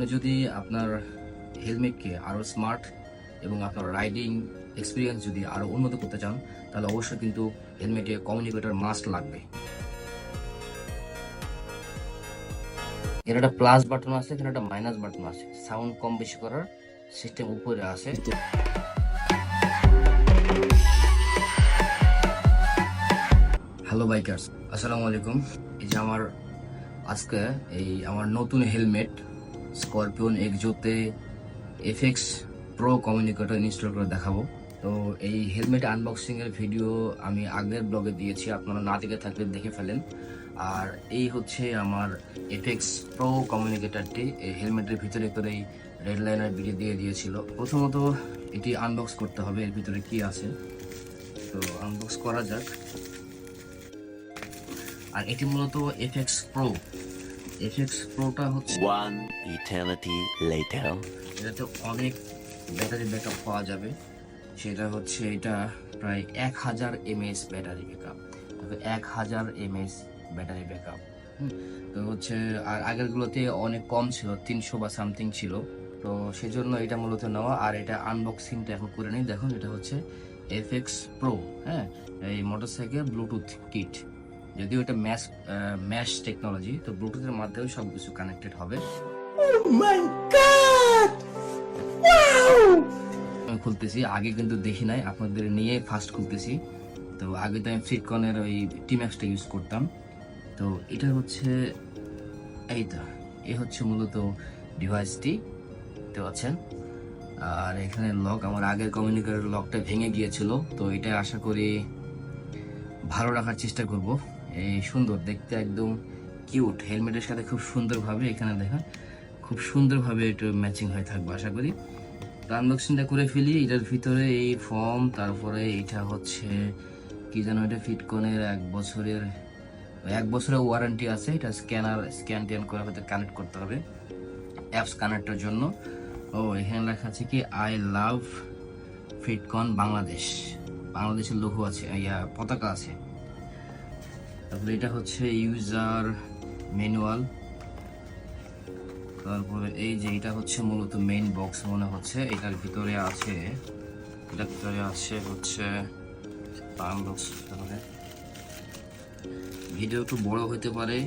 আপনি যদি আপনার হেলমেটকে আরও স্মার্ট এবং আপনার রাইডিং এক্সপিরিয়েন্স যদি আরও উন্নত করতে চান, তাহলে অবশ্যই কিন্তু হেলমেটে কমিউনিকেটর মাস্ট লাগবে। এর একটা প্লাস বাটন আছে, এখানে একটা মাইনাস বাটন আছে। সাউন্ড কম বেশি করার সিস্টেম উপরে আছে। হ্যালো বাইকার্স আসসালামু আলাইকুম। এই যে আমার আজকে এই আমার নতুন হেলমেট স্করপিওন এক্সোতে এফএক্স প্রো কমিউনিকেটর ইনস্টল করে দেখাবো। তো এই হেলমেট আনবক্সিং এর ভিডিও আমি আগের ব্লগে দিয়েছি, আপনারা না দেখে থাকলে দেখে ফেলেন। আর এই হচ্ছে আমার এফএক্স প্রো কমিউনিকেটরটি। এই হেলমেটের ভিতরে করেই রেড লাইনার ভিডিও দিয়ে দিয়েছিল। প্রথমত এটি আনবক্স করতে হবে, এর ভিতরে কি আছে? তো আনবক্স করা যাক। আর এটি মূলত এফএক্স প্রো। এফএক্স প্রোটা হচ্ছে One eternity later. এটাতে অনেক ব্যাটারি ব্যাকআপ পাওয়া যাবে। সেটা হচ্ছে এটা প্রায় এক হাজার এমএস ব্যাটারি ব্যাকআপ এক হাজার এমএস ব্যাটারি ব্যাকআপ তো হচ্ছে আর আগেরগুলোতে অনেক কম ছিল তিনশো বা সামথিং ছিল। তো সেজন্য এটা মূলত নেওয়া আর এটা আনবক্সিংটা এখন করে নিই। দেখুন এটা হচ্ছে এফএক্স প্রো হ্যাঁ? এই মোটরসাইকেল ব্লুটুথ কিট যদিও এটা ম্যাশ ম্যাশ টেকনোলজি তো ব্লুটুথের মাধ্যমে সব কিছু কানেক্টেড হবে। আমি খুলতেছি আগে কিন্তু দেখি নাই আপনাদের নিয়ে ফার্স্ট খুলতেছি। তো আগে তো আমি ফ্লিপকনের ওই টিম্যাক্সটা ইউজ করতাম। তো এটা হচ্ছে এই তো এ হচ্ছে মূলত ডিভাইসটি দেখতে পাচ্ছেন। আর এখানে লক আমার আগের কমিউনিকেটর লকটা ভেঙে গিয়েছিল তো এটা আশা করি ভালো রাখার চেষ্টা করব। এই সুন্দর, দেখতে একদম কিউট হেলমেটের সাথে খুব সুন্দরভাবে এখানে দেখেন, খুব সুন্দরভাবে একটু ম্যাচিং হয়ে থাকবে, আশা করি। তো আনবক্সিংটা করে ফেলি, এটার ভিতরে এই ফর্ম তারপরে এটা হচ্ছে কি যেন এটা ফিটকনের এক বছরের এক বছরের ওয়ারেন্টি আছে, এটা স্ক্যানার স্ক্যান ট্যান করে হয়তো কানেক্ট করতে হবে অ্যাপস কানেক্টের জন্য। ও, এখানে লেখা আছে কি আই লাভ ফিটকন বাংলাদেশ বাংলাদেশের লঘু আছে, ইয়া, পতাকা আছে। তারপরে এটা হচ্ছে ইউজার ম্যানুয়াল তারপরে এই যে এটা হচ্ছে মূলত মেইন বক্স মনে হচ্ছে। এটার ভিতরে আছে, এটার ভিতরে আছে হচ্ছে আনবক্স তাহলে ভিডিও একটু বড় হতে পারে,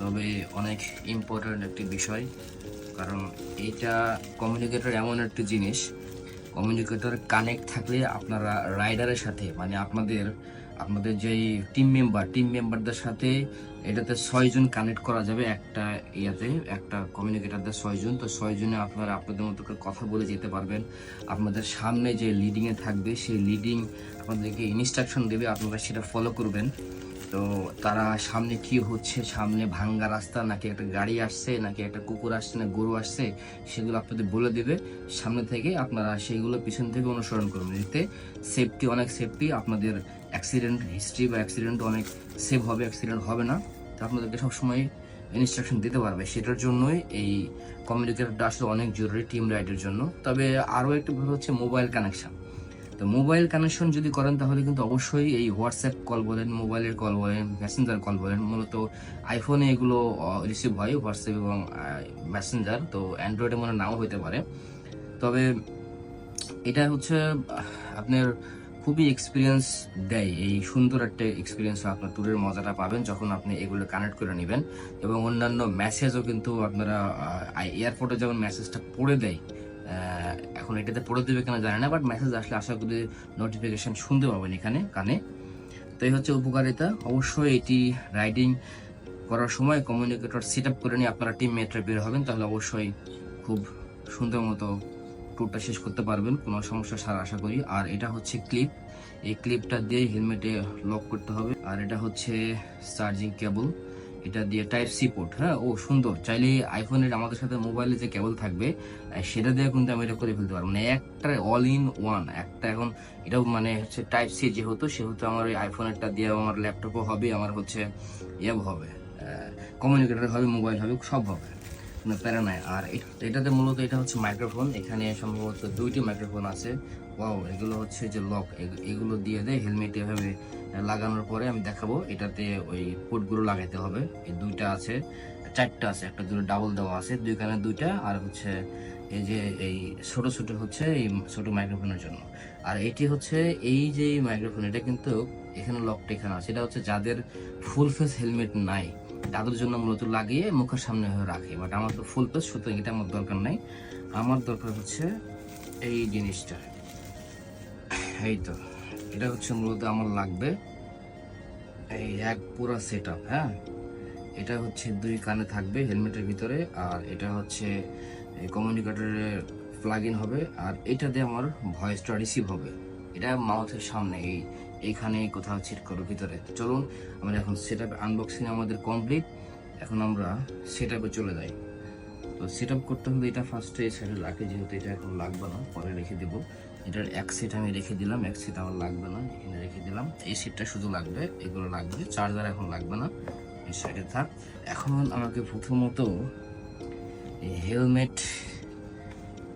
তবে অনেক ইম্পর্ট্যান্ট একটি বিষয়। কারণ এটা কমিউনিকেটর এমন একটি জিনিস কমিউনিকেটর কানেক্ট থাকলে আপনারা রাইডারের সাথে মানে আপনাদের আপনাদের যেই টিম মেম্বার টিম মেম্বারদের সাথে এটাতে ছয়জন কানেক্ট করা যাবে একটা ইয়াতে, একটা কমিউনিকেটারদের ছয়জন তো ছয়জনে আপনারা আপনাদের মতো করে কথা বলে যেতে পারবেন। আপনাদের সামনে যে লিডিংয়ে থাকবে, সেই লিডিং আপনাদেরকে ইনস্ট্রাকশন দেবে, আপনারা সেটা ফলো করবেন। তো তারা সামনে কি হচ্ছে, সামনে ভাঙ্গা রাস্তা, নাকি একটা গাড়ি আসছে, নাকি একটা কুকুর আসছে, না গরু আসছে, সেগুলো আপনাদের বলে দেবে। সামনে থেকে আপনারা সেইগুলো পিছন থেকে অনুসরণ করবেন। এতে সেফটি অনেক সেফটি আপনাদের অ্যাক্সিডেন্ট হিস্ট্রি বা অ্যাক্সিডেন্ট অনেক সেভ হবে অ্যাক্সিডেন্ট হবে না। তো আপনাদেরকে সবসময় ইনস্ট্রাকশন দিতে পারবে। সেটার জন্যই এই কমিউনিকেটরটা আসলে অনেক জরুরি টিম রাইডের জন্য। তবে আরও একটি ভালো হচ্ছে মোবাইল কানেকশান তো মোবাইল কানেকশন যদি করেন, তাহলে কিন্তু অবশ্যই এই হোয়াটসঅ্যাপ কল বলেন মোবাইলের কল বলেন মেসেঞ্জার কল বলেন, মূলত আইফোনে এগুলো রিসিভ হয় হোয়াটসঅ্যাপ এবং মেসেঞ্জার তো অ্যান্ড্রয়েডে মনে নাও হতে পারে। তবে এটা হচ্ছে আপনার খুবই এক্সপিরিয়েন্স দেয়। এই সুন্দর একটা এক্সপিরিয়েন্স আপনার ট্যুরের মজাটা পাবেন যখন আপনি এগুলো কানেক্ট করে নেবেন এবং অন্যান্য মেসেজও কিন্তু আপনারা এয়ারপোর্টে যখন মেসেজটা পড়ে দেয় এখন এটাতে পড়ে দেবে কেন জানি না বাট মেসেজ আসলে আশা করি নোটিফিকেশান শুনতে পাবেন এখানে কানে। তো এই হচ্ছে উপকারিতা। অবশ্যই এটি রাইডিং করার সময় কমিউনিকেটর সেট করে নিয়ে আপনারা টিম মেটরা বের হবেন, তাহলে অবশ্যই খুব সুন্দর মতো ট্যুরটা শেষ করতে পারবেন, কোনো সমস্যা ছাড়া আশা করি। আর এটা হচ্ছে ক্লিপ এই ক্লিপটা দিয়ে হেলমেটে লক করতে হবে। আর এটা হচ্ছে চার্জিং কেবল এটা দিয়ে টাইপ সি পোর্ট হ্যাঁ? ও, সুন্দর। চাইলে আইফোনের আমাদের সাথে মোবাইলে যে কেবল থাকবে সেটা দিয়ে কিন্তু আমি এটা করে ফেলতে পারব। মানে একটা অল ইন ওয়ান একটা এখন এটাও মানে হচ্ছে টাইপ সি যেহেতু, সেহেতু আমার ওই আইফোনেরটা দিয়ে আমার ল্যাপটপও হবে, আমার হচ্ছে ইয়ে হবে কমিউনিকেটার হবে মোবাইল হবে, সব হবে। কোনো প্যারা নাই। আর এটাতে মূলত এটা হচ্ছে মাইক্রোফোন এখানে সম্ভবত দুইটি মাইক্রোফোন আছে। ওয়াও এগুলো হচ্ছে যে লক এগুলো দিয়ে দেয় হেলমেট এভাবে লাগানোর পরে আমি দেখাবো। এটাতে ওই পোর্টগুলো লাগাইতে হবে। এই দুইটা আছে, চারটা আছে। একটা দুটো ডাবল দেওয়া আছে দুই কানে দুইটা। আর হচ্ছে এই যে এই ছোট ছোট হচ্ছে এই ছোট মাইক্রোফোনের জন্য। আর এটি হচ্ছে এই যে মাইক্রোফোন এটা কিন্তু এখানে লকটা এখানে আছে। এটা হচ্ছে যাদের ফুল ফেস হেলমেট নাই। তাদের জন্য মূলত লাগিয়ে মুখের সামনে রাখে। বাট আমার তো ফুল ফেস সুতরাং এটা আমার দরকার নাই। আমার দরকার হচ্ছে এই জিনিসটা। এই তো, এটা হচ্ছে মূলত আমার লাগবে এই এক পুরো সেট হ্যাঁ? এটা হচ্ছে দুই কানে থাকবে হেলমেটের ভিতরে, আর এটা হচ্ছে কমিউনিকেটরে প্লাগ ইন হবে, আর এটা দিয়ে আমার ভয়েসটা রিসিভ হবে। এটা মাউথের সামনে, এই এইখানে কোথাও ছিট করো, ভিতরে। চলুন, আমরা এখন সেট আপ আনবক্সিং আমাদের কমপ্লিট এখন আমরা সেট চলে যাই। তো সেট করতে হলে এটা ফার্স্টে সাইডে রাখে যেহেতু এটা এখন লাগবে না, পরে রেখে দেবো। এটার এক সেট আমি রেখে দিলাম, এক সেট আমার লাগবে না, এখানে রেখে দিলাম। এই সেটটা শুধু লাগবে, এগুলো লাগবে চার্জার এখন লাগবে না, এই সাইডে থাক। এখন আমাকে প্রথমত হেলমেট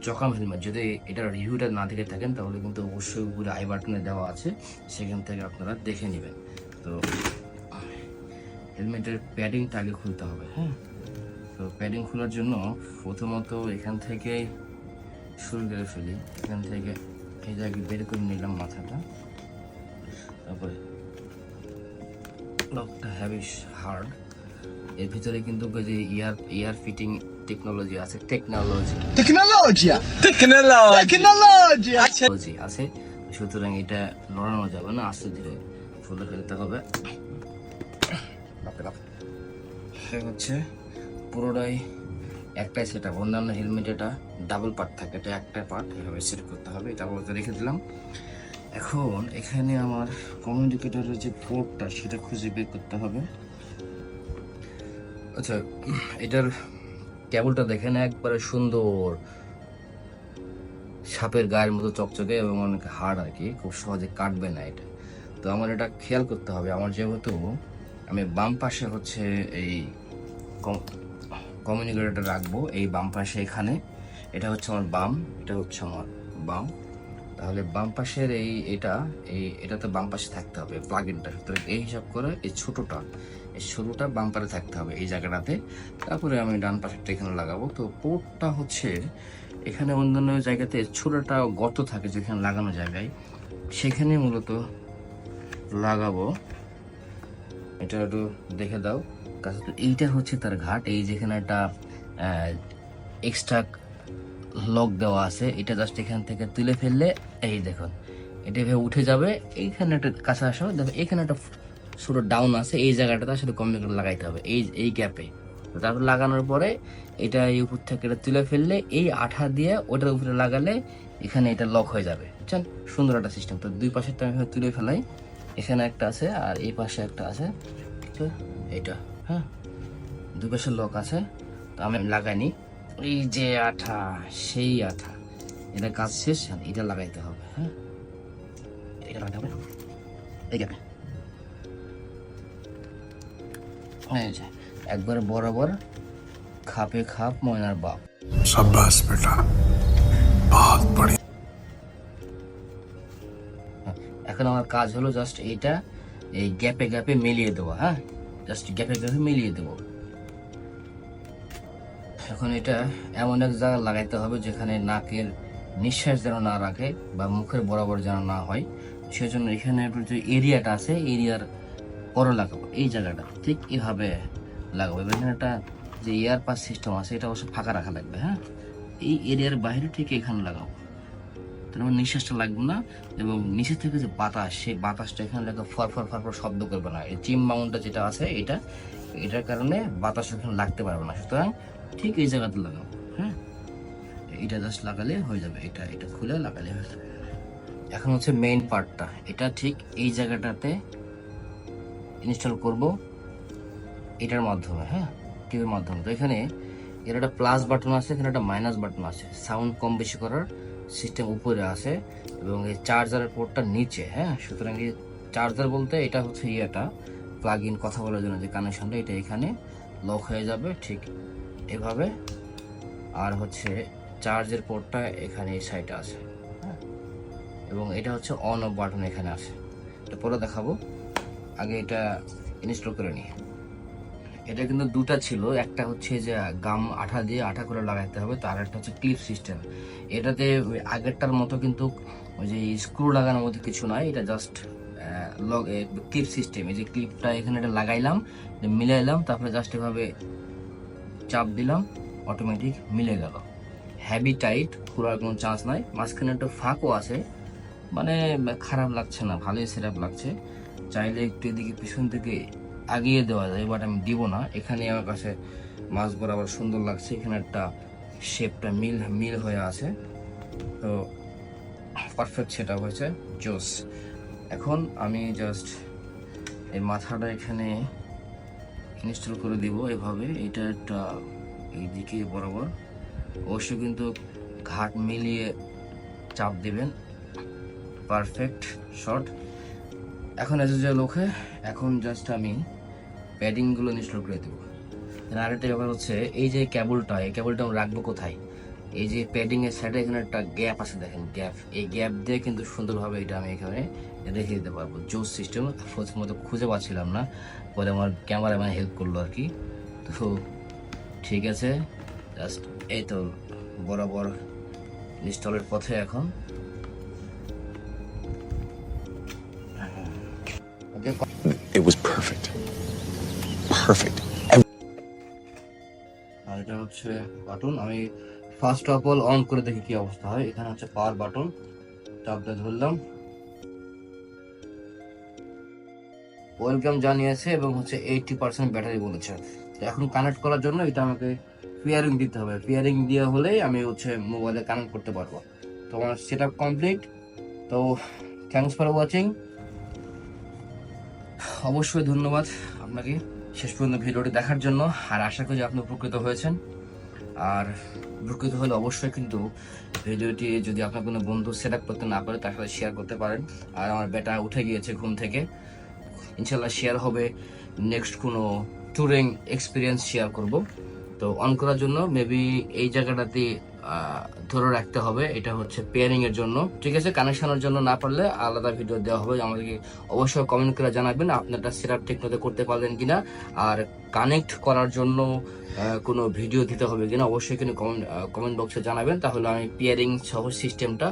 চকাম হেলমেট যদি এটার রিভিউটা না দেখে থাকেন, তাহলে কিন্তু অবশ্যই উপরে আই বাটনে দেওয়া আছে। সেখান থেকে আপনারা দেখে নেবেন। তো হেলমেটের প্যাডিংটা আগে খুলতে হবে হ্যাঁ? তো প্যাডিং খোলার জন্য প্রথমত এখান থেকে শুরু করে ফেলি। এখান থেকে এই জায়গায় বের করে নিলাম মাথাটা। তারপরে লকটা হ্যাভিস হার্ড এর ভিতরে কিন্তু যে ইয়ার ইয়ার ফিটিং টেকনোলজি আছে টেকনোলজি! Tecnologia! Tecnologia! টেকনোলজি আছে সুতরাং এটা লড়ানো যাবে না আস্তে ধীরে ফুলে ফেলতে হবে সে হচ্ছে পুরোটাই একটাই সেট আপ অন্যান্য হেলমেট এটা ডাবল পার্ট থাকে এটা একটা পার্ট এভাবে সেট করতে হবে এটা বলতে রেখে দিলাম এখন এখানে আমার কমিউনিকেটরের যে পোর্টটা সেটা খুঁজে বের করতে হবে আচ্ছা এটার কেবলটা দেখেন একবারে সুন্দর। সাপের গায়ের মতো চকচকে এবং অনেক হার্ড আর কি, খুব সহজে কাটবে না এটা। তো আমার এটা খেয়াল করতে হবে। আমার যেহেতু আমি বাম পাশে হচ্ছে এই কমিউনিকেটরটা রাখব, এই বাম পাশে এখানে। এটা হচ্ছে আমার বাম, এটা হচ্ছে আমার বাম। তাহলে বাম পাশের এই এটা এই এটা তো বাম পাশে থাকতে হবে প্লাগ ইনটা সুতরাং এই হিসাব করে এই ছোটোটা ছোটোটা বাম পাশে থাকতে হবে এই জায়গাটাতে। তারপরে আমি ডান পাশেরটা এখানে লাগাবো। তো পোর্টটা হচ্ছে এখানে অন্যান্য জায়গাতে ছোটোটা গর্ত থাকে যেখানে লাগানো জায়গায়, সেখানে মূলত লাগাবো। এটা একটু দেখে দাও। কাছে তো এইটা হচ্ছে তার ঘাট। এই যেখানে একটা এক্সট্রা লক দেওয়া আছে, এটা জাস্ট এখান থেকে তুলে ফেললে, এই দেখুন, এটা এভাবে উঠে যাবে। এইখানে একটা কাছে আসো। দেখো, এখানে একটা ছোটো ডাউন আছে, এই জায়গাটাতে আসলে করে লাগাইতে হবে, এই এই গ্যাপে তারপর লাগানোর পরে এটা এই উপর থেকে এটা তুলে ফেললে, এই আঠা দিয়ে ওটার উপরে লাগালে এখানে এটা লক হয়ে যাবে, বুঝছেন? সুন্দর একটা সিস্টেম তো দুই পাশেরটা আমি তুলে ফেলাই, এখানে একটা আছে আর এই পাশে একটা আছে, তো এইটা হ্যাঁ? দুই পাশে লক আছে, তো আমি লাগাইনি এই যে আঠা, সেই আঠা, এটা কাজ শেষ এটা লাগাইতে হবে হ্যাঁ? এটা লাগাতে হবে? এই গ্যাপে হয়ে একবার বরাবর খাপে খাপ ময়নার বাপ। সাব্বাস বেটা বহুত বড় এখন আমার কাজ হলো জাস্ট এইটা এই গ্যাপে গ্যাপে মিলিয়ে দেবো হ্যাঁ? জাস্ট গ্যাপে গ্যাপে মিলিয়ে দেবো। এখন এটা এমন এক জায়গায় লাগাইতে হবে যেখানে নাকের নিঃশ্বাস যেন না রাখে বা মুখের বরাবর যেন না হয়। সেজন্য এখানে একটু যে এরিয়াটা আছে এরিয়ার পরে লাগাবো, এই জায়গাটা ঠিক এভাবে লাগাবো। এবার এখানে একটা যে এয়ার পাস সিস্টেম আছে, এটা অবশ্য ফাঁকা রাখা লাগবে হ্যাঁ? এই এরিয়ার বাইরে ঠিক এখানে লাগাবো। তার মানে নিঃশ্বাসটা লাগবে না, এবং নিচে থেকে যে বাতাস, সেই বাতাসটা এখানে লাগে ফর ফর ফর ফর শব্দ করবে না। এই চিম মাউন্টটা যেটা আছে, এটা, এটার কারণে বাতাস এখানে লাগতে পারবে না। সুতরাং ঠিক এই জায়গাতে লাগাবো হ্যাঁ? এটা জাস্ট লাগালে হয়ে যাবে, এটা এটা খুলে লাগালে হয়ে যাবে। এখন হচ্ছে মেইন পার্টটা এটা ঠিক এই জায়গাটাতে ইনস্টল করব। এটার মাধ্যমে হ্যাঁ? টিভির মাধ্যমে। তো এখানে এর একটা প্লাস বাটন আছে, এখানে একটা মাইনাস বাটন আছে। সাউন্ড কম বেশি করার সিস্টেম উপরে আছে এবং এই চার্জারের পোর্টটা নিচে হ্যাঁ? সুতরাং এই চার্জার বলতে এটা হচ্ছে ইয়েটা প্লাগ ইন কথা বলার জন্য যে কানেকশনটা এটা এখানে লক হয়ে যাবে ঠিক এভাবে। আর হচ্ছে চার্জের পোর্টটা এখানে এই সাইডে আছে হ্যাঁ? এবং এটা হচ্ছে অন অফ বাটন এখানে আছে। এটা পরে দেখাবো। আগে এটা ইনস্টল করে নিই এটা কিন্তু দুটা ছিল, একটা হচ্ছে যে গাম আঠা দিয়ে আঠা করে লাগাইতে হবে, তার একটা হচ্ছে ক্লিপ সিস্টেম এটাতে আগেরটার মতো কিন্তু ওই যে স্ক্রু লাগানোর মতো কিছু নয় এটা জাস্ট ক্লিপ সিস্টেম এই যে ক্লিপটা এখানে এটা লাগাইলাম মিলাইলাম, তারপরে জাস্ট এভাবে চাপ দিলাম অটোমেটিক মিলে গেল। হ্যাভি টাইট খোলার কোনো চান্স নাই। মাঝখানে একটা ফাঁকও আছে মানে খারাপ লাগছে না, ভালোই সেরাপ লাগছে। চাইলে একটু এদিকে পিছন থেকে আগিয়ে দেওয়া যায় বাট আমি দিব না। এখানে আমার কাছে মাছ বরাবর সুন্দর লাগছে। এখানে একটা শেপটা মিল মিল হয়ে আছে। তো পারফেক্ট সেটা হয়েছে। জোস এখন আমি জাস্ট এই মাথাটা এখানে ইনস্টল করে দিব এভাবে। এটা একটা এইদিকে বরাবর। অবশ্যই কিন্তু ঘাট মিলিয়ে চাপ দেবেন। পারফেক্ট শট এখন এসে যে লোকে, এখন জাস্ট আমি প্যাডিংগুলো ইনস্টল করে দেবো। আর আরেকটা ব্যাপার হচ্ছে, এই যে কেবলটা এই কেবলটা আমি রাখব কোথায়? এই যে প্যাডিং এর সাইডে এখানে একটা গ্যাপ আছে দেখেন গ্যাপ এই গ্যাপ দিয়ে কিন্তু সুন্দরভাবে এটা আমি এখানে রেখে দিতে পারব। জোস সিস্টেম প্রথম মতো খুঁজে পাচ্ছিলাম না, পরে আমার ক্যামেরা ক্যামেরাম্যান হেল্প করল আর কি। তো ঠিক আছে জাস্ট এই তো বরাবর ইনস্টলের পথে এখন। Perfect. এটা হচ্ছে বাটন। আমি ফার্স্ট অফ অল অন করে দেখি কি অবস্থা হয়। এখানে হচ্ছে পাওয়ার বাটন চাপটা ধরলাম। ওয়েলকাম জানিয়েছে এবং হচ্ছে এইটটি পার্সেন্ট ব্যাটারি বলেছে। এখন কানেক্ট করার জন্য এটা আমাকে পিয়ারিং দিতে হবে। পিয়ারিং দিয়ে হলেই আমি হচ্ছে মোবাইলে কানেক্ট করতে পারব। তো আমার সেট আপ কমপ্লিট তো থ্যাংকস ফর ওয়াচিং অবশ্যই ধন্যবাদ আপনাকে। শেষ পর্যন্ত ভিডিওটি দেখার জন্য, আর আশা করি আপনি উপকৃত হয়েছেন। আর উপকৃত হলে অবশ্যই কিন্তু ভিডিওটি যদি আপনার কোনো বন্ধু সেট করতে না পারে তার সাথে শেয়ার করতে পারেন। আর আমার বেটা উঠে গিয়েছে ঘুম থেকে। ইনশাল্লাহ শেয়ার হবে। নেক্সট কোনো ট্যুরিং এক্সপিরিয়েন্স শেয়ার করব। তো অন করার জন্য মেবি এই জায়গাটাতে ধরে রাখতে হবে। এটা হচ্ছে পেয়ারিং এর জন্য। ঠিক আছে? কানেকশনের জন্য না পারলে আলাদা ভিডিও দেওয়া হবে। আমাদেরকে অবশ্যই কমেন্ট করে জানাবেন আপনারটা সেট আপ ঠিক মতো করতে পারলেন কিনা। আর কানেক্ট করার জন্য কোনো ভিডিও দিতে হবে কিনা, অবশ্যই কিন্তু কমেন্ট কমেন্ট বক্সে জানাবেন। তাহলে আমি পেয়ারিং সহ সিস্টেমটা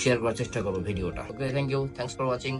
শেয়ার করার চেষ্টা করব ভিডিওটা okay thank you thanks for watching